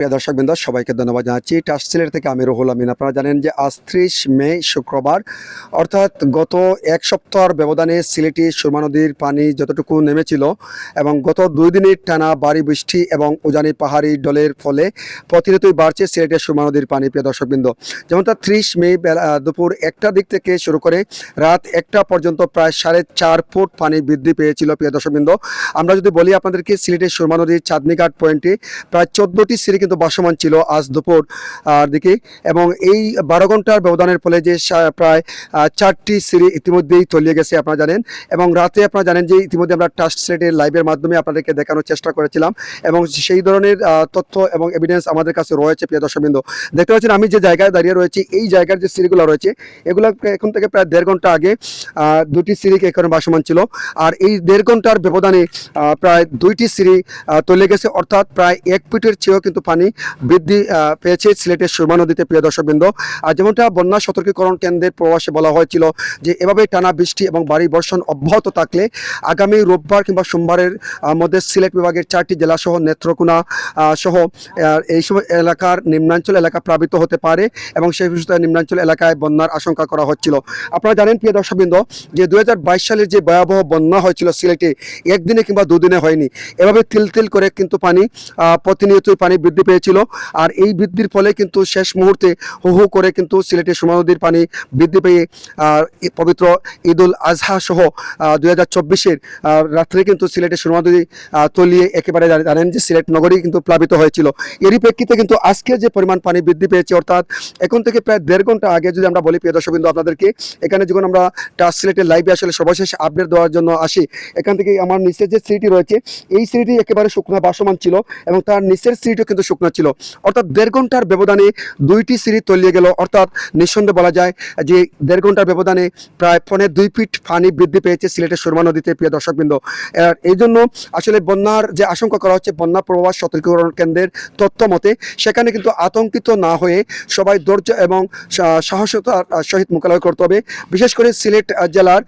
প্রিয় দর্শকবৃন্দ, সবাইকে ধন্যবাদ জানাচ্ছি। টাস সিলেট থেকে আমি রুহুল আমিন। আপনারা জানেন যে আজ ত্রিশ মে, শুক্রবার, অর্থাৎ গত এক সপ্তাহের ব্যবধানে সিলেটি সুরমা নদীর পানি যতটুকু নেমেছিল এবং গত দুই দিনের টানা বাড়ি বৃষ্টি এবং উজানি পাহাড়ি ডলের ফলে প্রতিনিয়তই বাড়ছে সিলেটের সুরমা নদীর পানি, প্রিয় দর্শকবৃন্দ। যেমনটা ত্রিশ মে দুপুর একটা দিক থেকে শুরু করে রাত একটা পর্যন্ত প্রায় সাড়ে চার ফুট পানি বৃদ্ধি পেয়েছিল, প্রিয় দর্শকবৃন্দ। আমরা যদি বলি আপনাদেরকে, সিলেটের সুরমা নদীর চাঁদনিঘাট পয়েন্টে প্রায় চোদ্দোটি সিঁড়ি কিন্তু ভাসমান ছিল আজ দুপুর দিকে। এবং এই বারো ঘণ্টার ব্যবধানের ফলে যে প্রায় চারটি সিঁড়ি ইতিমধ্যেই তলিয়ে গেছে আপনারা জানেন। এবং রাতে আপনারা জানেন যে ইতিমধ্যে আমরা টাস্ট সেটের লাইভের মাধ্যমে আপনাদেরকে দেখানোর চেষ্টা করেছিলাম। এবং সেই ধরনের তথ্য এবং এভিডেন্স আমাদের কাছে রয়েছে, প্রিয় দর্শকবৃন্দ। দেখতে পাচ্ছেন আমি যে জায়গায় দাঁড়িয়ে রয়েছি, এই জায়গার যে সিঁড়িগুলো রয়েছে, এগুলো এখন থেকে প্রায় দেড় ঘণ্টা আগে দুটি সিঁড়িকে এখানে বাসমান ছিল। আর এই দেড় ঘণ্টার ব্যবধানে প্রায় দুইটি সিঁড়ি তলিয়ে গেছে। অর্থাৎ প্রায় এক ফিটের চেয়েও কিন্তু পানি বৃদ্ধি পেয়েছে সিলেটের সুরমা নদীতে প্রিয় দর্শকবৃন্দ। আর যেমনটা বন্যা সতর্কীকরণ কেন্দ্রের প্রবাসে বলা হয়েছিল যে এভাবে টানা বৃষ্টি এবং বাড়ি বর্ষণ অব্যাহত থাকলে আগামী রোববার কিংবা সোমবারের মধ্যে সিলেট বিভাগের চারটি জেলাসহ নেত্রকোনা সহ আহ, এইসব এলাকার নিম্নাঞ্চল এলাকা প্লাবিত হতে পারে এবং সেই বিষয়ে নিম্নাঞ্চল এলাকায় বন্যার আশঙ্কা করা হচ্ছিল। আপনারা জানেন প্রিয় দর্শকবৃন্দ যে দু সালের যে ভয়াবহ বন্যা হয়েছিল সিলেটে একদিনে কিংবা দুদিনে হয়নি। এভাবে তিল তিল করে কিন্তু পানি আহ, প্রতিনিয়তই পানি বৃদ্ধি পেয়েছিল। আর এই বৃদ্ধির ফলে কিন্তু শেষ মুহূর্তে হু হু করে কিন্তু সিলেটের সুরমা নদীর পানি বৃদ্ধি পেয়ে পবিত্র ঈদুল আজহা সহ দুই হাজার চব্বিশের রাত্রে কিন্তু সিলেটের সুরমা নদী তলিয়ে একেবারে জানেন যে সিলেট নগরী কিন্তু প্লাবিত হয়েছিল। এরই প্রেক্ষিতে কিন্তু আজকে যে পরিমাণ পানি বৃদ্ধি পেয়েছে, অর্থাৎ এখন থেকে প্রায় দেড় ঘণ্টা আগে যদি আমরা বলি, প্রিয় দর্শকবৃন্দ, আপনাদেরকে, এখানে যখন আমরা টাচ সিলেটের লাইভে আসলে সর্বশেষ আপডেট দেওয়ার জন্য আসি, এখান থেকে আমার নিচের যে সিঁড়িটি রয়েছে, এই সিঁড়িটি একেবারে শুকনো ভাসমান ছিল এবং তার নিচের সিঁড়িটিও কিন্তু শুকনো ছিল। অর্থাৎ দেড় ঘণ্টার ব্যবধানে দুইটি সিঁড়ি তলিয়ে গেল। অর্থাৎ নিঃসন্দেহে বলা যায় যে দেড় ঘণ্টার ব্যবধানে প্রায় পৌনে দুই ফিট পানি বৃদ্ধি পেয়েছে সিলেটের সুরমা নদীতে, প্রিয় দর্শকবৃন্দ। আর এই জন্য আসলে বন্যার যে আশঙ্কা করা হচ্ছে, বন্যা প্রবাস সতর্কীকরণ কেন্দ্রের তথ্য মতে, সেখানে কিন্তু আতঙ্কিত না হয়ে সবাই ধৈর্য এবং সাহসতার সহিত মোকাবিলা করতে হবে। বিশেষ করে সিলেট জেলার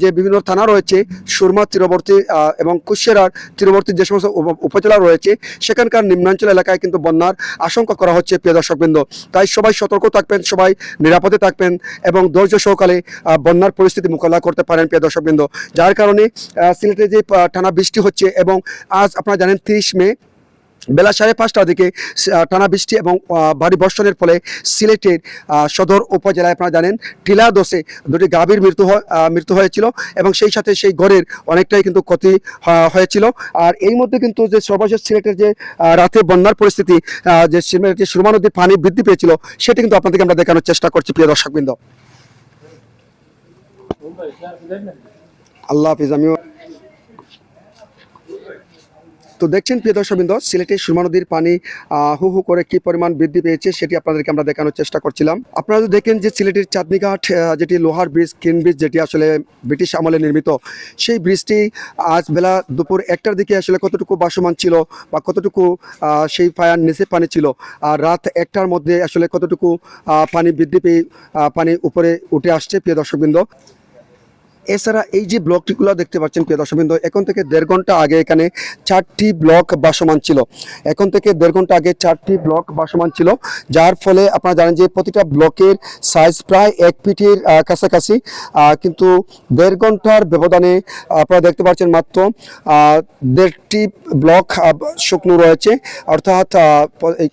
যে বিভিন্ন থানা রয়েছে, সুরমা, তীরবর্তী এবং কুশিয়ারার তীরবর্তী যে সমস্ত উপজেলা রয়েছে, সেখানকার নিম্নাঞ্চল এলাকায় কিন্তু বন্যার আশঙ্কা করা হচ্ছে, প্রিয় দর্শকবৃন্দ। তাই সবাই সতর্ক থাকবেন, সবাই নিরাপদে থাকবেন এবং ধৈর্য সহকালে বন্যার পরিস্থিতি মোকাবিলা করতে পারেন, প্রিয় দর্শকবৃন্দ। যার কারণে সিলেটে যে টানা বৃষ্টি হচ্ছে এবং আজ আপনারা জানেন তিরিশ মে বেলা সাড়ে পাঁচটার দিকে টানা বৃষ্টি এবং ভারী বর্ষণের ফলে সিলেটের সদর উপজেলায় আপনারা জানেন, টিলা দোষে দুটি গাভীর মৃত্যু মৃত্যু হয়েছিল এবং সেই সাথে সেই ঘরের অনেকটাই কিন্তু ক্ষতি হয়েছিল। আর এই মধ্যে কিন্তু যে সর্বশেষ সিলেটের যে রাতে বন্যার পরিস্থিতি যে সিলেটের সুরমা নদীর পানি বৃদ্ধি পেয়েছিল, সেটা কিন্তু আপনাদেরকে আমরা দেখানোর চেষ্টা করছি, প্রিয় দর্শকবৃন্দ। আল্লাহ হাফিজ, আমিও তো দেখছেন প্রিয় দর্শকবৃন্দ, সিলেটের সুরমা নদীর পানি হু হু করে কি পরিমাণ বৃদ্ধি পেয়েছে সেটি আপনাদেরকে আমরা দেখানোর চেষ্টা করছিলাম। আপনারা যদি দেখেন যে সিলেটের চাঁদনিঘাট যেটি লোহার ব্রিজ কিন ব্রিজ যেটি আসলে ব্রিটিশ আমলে নির্মিত, সেই ব্রিজটি আজ বেলা দুপুর একটার দিকে আসলে কতটুকু বাসমান ছিল বা কতটুকু সেই পায়ার নিচে পানি ছিল, আর রাত একটার মধ্যে আসলে কতটুকু পানি বৃদ্ধি পেয়ে পানি উপরে উঠে আসছে প্রিয় দর্শকবৃন্দ এছাড়া এই যে ব্লকটিগুলো দেখতে পাচ্ছেন প্রিয় দর্শকবৃন্দ, এখন থেকে দেড় ঘণ্টা আগে এখানে চারটি ব্লক বাসমান ছিল। এখন থেকে দেড় ঘণ্টা আগে চারটি ব্লক বাসমান ছিল, যার ফলে আপনারা জানেন যে প্রতিটা ব্লকের সাইজ প্রায় এক ফিটের কাছাকাছি। কিন্তু দেড় ঘণ্টার ব্যবধানে আপনারা দেখতে পাচ্ছেন মাত্র দেড়টি ব্লক শুকনো রয়েছে। অর্থাৎ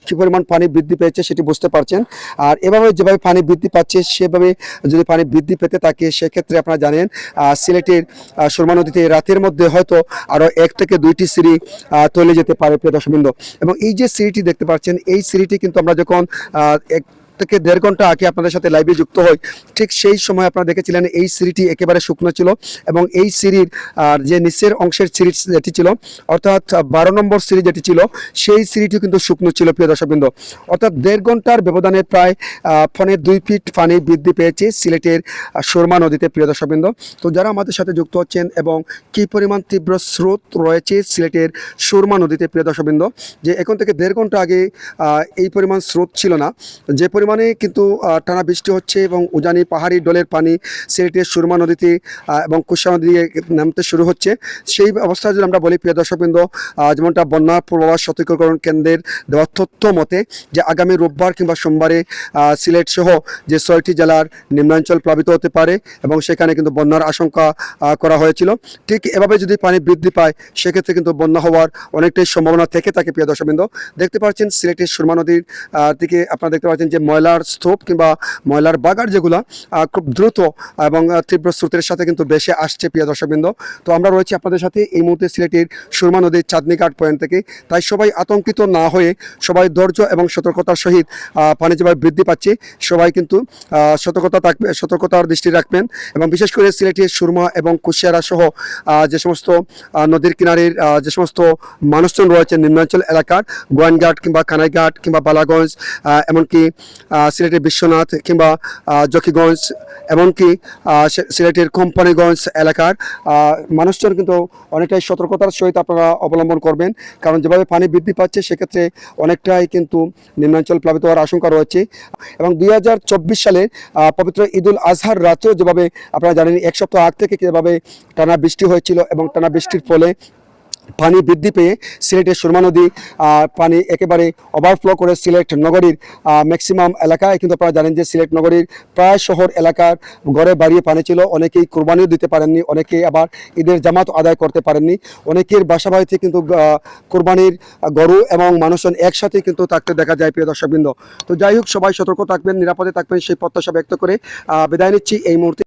কী পরিমাণ পানি বৃদ্ধি পেয়েছে সেটি বুঝতে পারছেন। আর এভাবে যেভাবে পানি বৃদ্ধি পাচ্ছে, সেভাবে যদি পানি বৃদ্ধি পেতে থাকে, সেক্ষেত্রে আপনারা জানেন সিলেটের সুরমা নদীতে রাতের মধ্যে হয়তো আরও এক থেকে দুইটি সিঁড়ি তলে যেতে পারে, প্রিয় দর্শকবৃন্দ। এবং এই যে সিঁড়িটি দেখতে পাচ্ছেন, এই সিঁড়িটি কিন্তু আমরা যখন এক থেকে দেড় ঘণ্টা আগে আপনাদের সাথে লাইভে যুক্ত হই। ঠিক সেই সময় আপনারা দেখেছিলেন এই সিঁড়িটি একেবারে শুকনো ছিল এবং এই সিঁড়ির যে নিচের অংশের সিঁড়ি যেটি ছিল, অর্থাৎ বারো নম্বর সিঁড়ি যেটি ছিল, সেই সিঁড়িটি কিন্তু শুকনো ছিল, প্রিয় দর্শকবৃন্দ। অর্থাৎ দেড় ঘণ্টার ব্যবধানে প্রায় ফোনে দুই ফিট পানি বৃদ্ধি পেয়েছে সিলেটের সুরমা নদীতে, প্রিয় দর্শকবৃন্দ। তো যারা আমাদের সাথে যুক্ত হচ্ছেন এবং কী পরিমাণ তীব্র স্রোত রয়েছে সিলেটের সুরমা নদীতে, প্রিয় দর্শকবৃন্দ, যে এখন থেকে দেড় ঘণ্টা আগে এই পরিমাণ স্রোত ছিল না, যে পরিমাণ পরিমাণে কিন্তু টানা বৃষ্টি হচ্ছে এবং উজানি পাহাড়ি ডলের পানি সিলেটের সুরমা নদীতে এবং কুশা নদীতে নামতে শুরু হচ্ছে। সেই অবস্থায় যদি আমরা বলি, প্রিয় দর্শকবৃন্দ যেমনটা বন্যা পূর্বাভাস সতর্কীকরণ কেন্দ্রের দেওয়া তথ্য মতে, যে আগামী রোববার কিংবা সোমবারে সিলেট সহ যে ছয়টি জেলার নিম্নাঞ্চল প্লাবিত হতে পারে এবং সেখানে কিন্তু বন্যার আশঙ্কা করা হয়েছিল। ঠিক এভাবে যদি পানি বৃদ্ধি পায়, সেক্ষেত্রে কিন্তু বন্যা হওয়ার অনেকটাই সম্ভাবনা থেকে থাকে, প্রিয় দর্শকবৃন্দ। দেখতে পাচ্ছেন, সিলেটের সুরমা নদীর দিকে আপনারা দেখতে পাচ্ছেন যে ময়লার স্তূপ কিংবা ময়লার বাগার যেগুলো খুব দ্রুত এবং তীব্র স্রোতের সাথে কিন্তু বেশি আসছে, প্রিয় দর্শকবৃন্দ। তো আমরা রয়েছি আপনাদের সাথে এই মুহূর্তে সিলেটের সুরমা নদীর চাঁদনিঘাট পয়েন্ট থেকে। তাই সবাই আতঙ্কিত না হয়ে সবাই ধৈর্য এবং সতর্কতার সহিত পানি যেভাবে বৃদ্ধি পাচ্ছে। সবাই কিন্তু সতর্কতা থাকবে সতর্কতার দৃষ্টি রাখবেন এবং বিশেষ করে সিলেটের সুরমা এবং কুশিয়ারা সহ যে সমস্ত নদীর কিনারের যে সমস্ত মানুষজন রয়েছে নিম্নাঞ্চল এলাকার, গোয়ানঘাট কিংবা কানাইঘাট কিংবা বালাগঞ্জ এমনকি সিলেটের বিশ্বনাথ কিংবা জকিগঞ্জ, এমনকি সিলেটের কোম্পানিগঞ্জ এলাকার মানুষজন কিন্তু অনেকটাই সতর্কতার সহিত আপনারা অবলম্বন করবেন। কারণ যেভাবে পানি বৃদ্ধি পাচ্ছে, সেক্ষেত্রে অনেকটাই কিন্তু নিম্নাঞ্চল প্লাবিত হওয়ার আশঙ্কা রয়েছে। এবং দুই হাজার চব্বিশ সালে পবিত্র ঈদুল আজহার রাতেও যেভাবে আপনারা জানেন, এক সপ্তাহ আগ থেকে যেভাবে টানা বৃষ্টি হয়েছিল এবং টানা বৃষ্টির ফলে পানি বৃদ্ধি পেয়ে সিলেটের সুরমা নদী পানি একেবারে ওভারফ্লো করে সিলেট নগরীর ম্যাক্সিমাম এলাকায়। কিন্তু আপনারা জানেন যে সিলেট নগরীর প্রায় শহর এলাকার গড়ে বাড়িয়ে পানি ছিল। অনেকেই কোরবানিও দিতে পারেননি অনেকেই আবার ঈদের জামাত আদায় করতে পারেননি। অনেকের বাসা বাড়িতে কিন্তু কোরবানির গরু এবং মানুষজন একসাথে কিন্তু থাকতে দেখা যায়, প্রিয় দর্শকবৃন্দ। তো যাই হোক, সবাই সতর্ক থাকবেন, নিরাপদে থাকবেন, সেই প্রত্যাশা ব্যক্ত করে বিদায় নিচ্ছি এই মুহূর্তে।